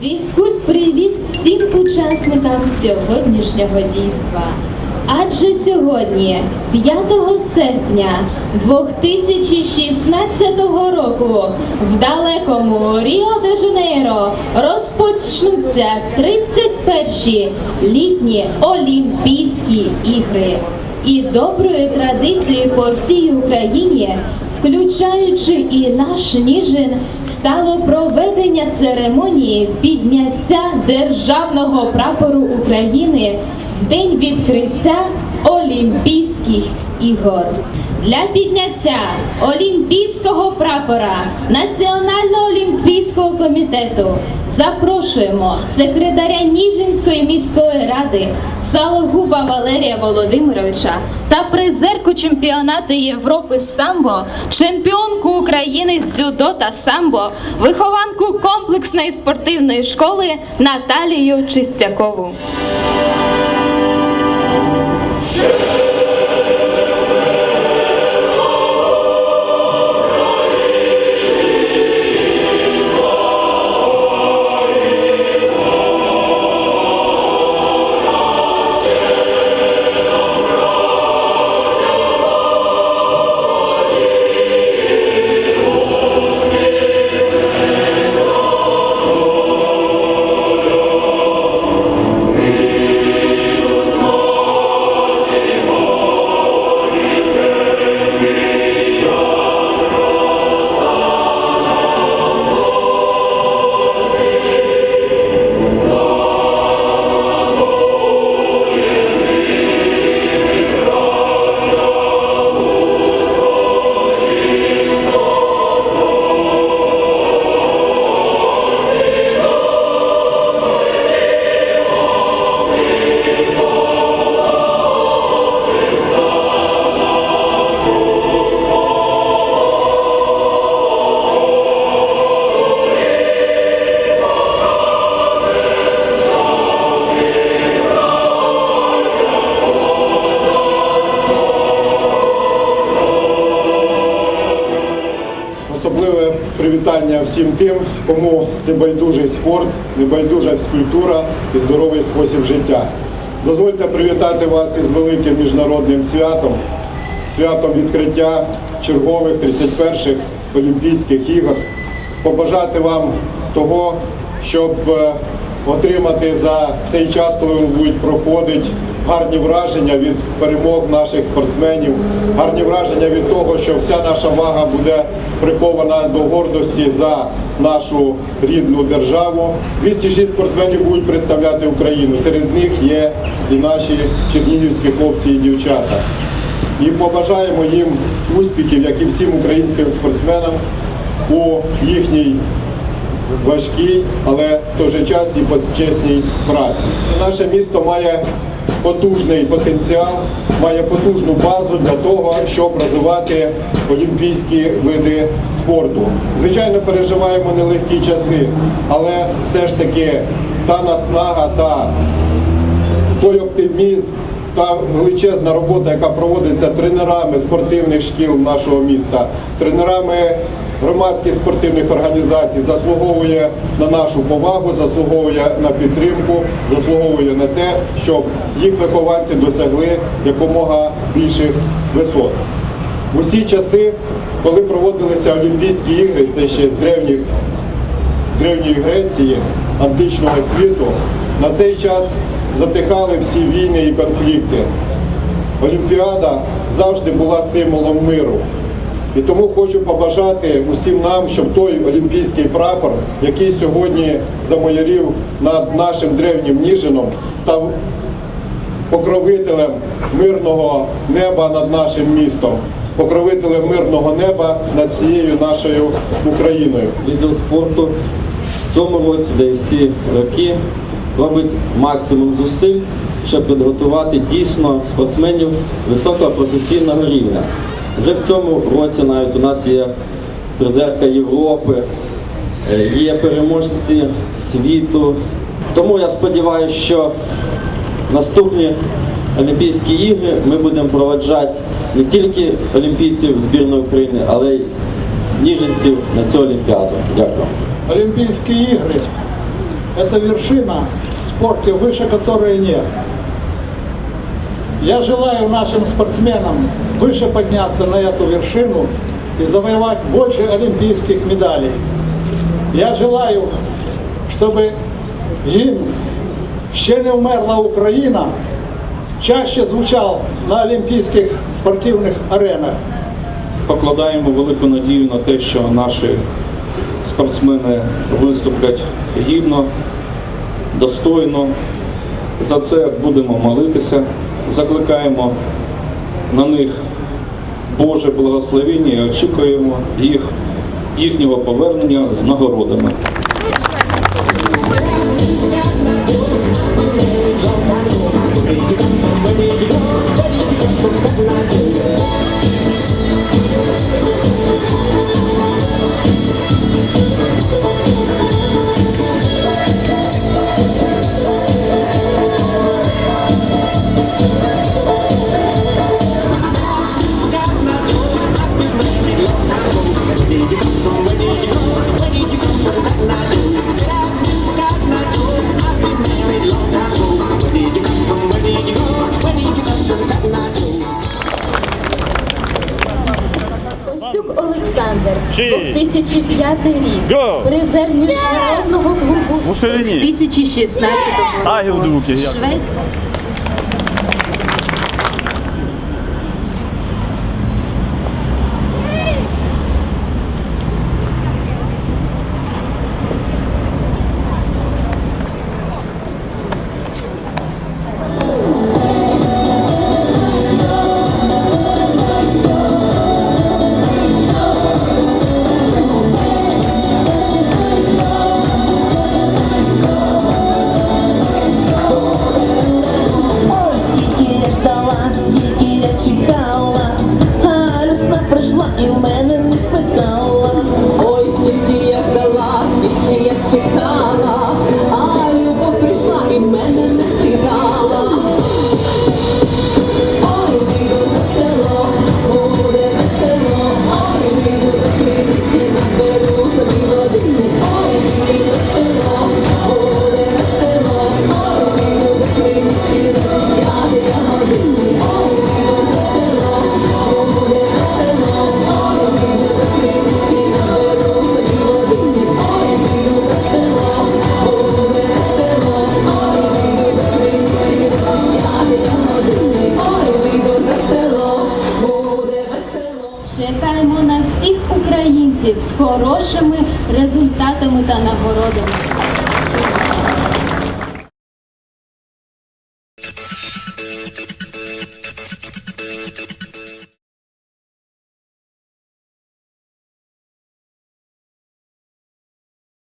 Фізкульт привіт всім учасникам сьогоднішнього дійства. Адже сьогодні, 5 серпня 2016 року, в далекому Ріо де Жанейро розпочнуться 31-ші літні Олімпійські ігри. І доброю традицією по всій Україні включаючи і наш Ніжин, стало проведення церемонії підняття державного прапору України в день відкриття Олімпійських ігор. Для підняття Олімпійського прапора Національного олімпійського комітету запрошуємо секретаря Ніжинської міської ради Сологуба Валерія Володимировича та призерку чемпіонату Європи з самбо, чемпіонку України з дзюдо та самбо, вихованку комплексної спортивної школи Наталію Чистякову. Особливе привітання всім тим, кому небайдужий спорт, небайдужа фізкультура і здоровий спосіб життя. Дозвольте привітати вас із великим міжнародним святом, святом відкриття чергових 31-х Олімпійських ігор. Побажати вам того, щоб е, отримати за цей час, коли вони будуть проходити, гарні враження від перемог наших спортсменів, гарні враження від того, що вся наша вага буде прикована до гордості за нашу рідну державу. 206 спортсменів будуть представляти Україну. Серед них є і наші чернігівські хлопці і дівчата. І побажаємо їм успіхів, як і всім українським спортсменам у їхній важкій, але в той же час і почесній праці. Наше місто має потужний потенціал, має потужну базу для того, щоб розвивати олімпійські види спорту. Звичайно, переживаємо нелегкі часи, але все ж таки та наснага, та той оптимізм, та величезна робота, яка проводиться тренерами спортивних шкіл нашого міста, тренерами громадських спортивних організацій, заслуговує на нашу повагу, заслуговує на підтримку, заслуговує на те, щоб їх вихованці досягли якомога більших висот. В усі часи, коли проводилися Олімпійські ігри, це ще з древніх Древньої Греції, античного світу, на цей час затихали всі війни і конфлікти. Олімпіада завжди була символом миру. І тому хочу побажати усім нам, щоб той олімпійський прапор, який сьогодні замайорів над нашим древнім Ніжином, став покровителем мирного неба над нашим містом, покровителем мирного неба над всією нашою Україною. відділ спорту в цьому році, де всі роки, робить максимум зусиль, щоб підготувати дійсно спортсменів високого професійного рівня. Вже в цьому році навіть у нас є призерка Європи, е, є переможці світу. Тому я сподіваюся, що наступні Олімпійські ігри ми будемо проведжати не тільки олімпійців збірної України, але й ніженців на цю олімпіаду. Дякую. Олимпийские игры – это вершина в спорте, выше которой нет. Я желаю нашим спортсменам выше подняться на эту вершину и завоевать больше олимпийских медалей. Я желаю, чтобы гимн «Ще не вмерла Україна» чаще звучал на олимпийских спортивных аренах. покладаємо велику надію на те, що наші спортсмени виступлять гідно, достойно. За це будемо молитися, закликаємо на них Боже благословення і очікуємо їх, їхнього повернення з нагородами. Олександр, Чи. 2005 рік, призер міжнародного клубу 2016 року. Агів подяками та нагородами.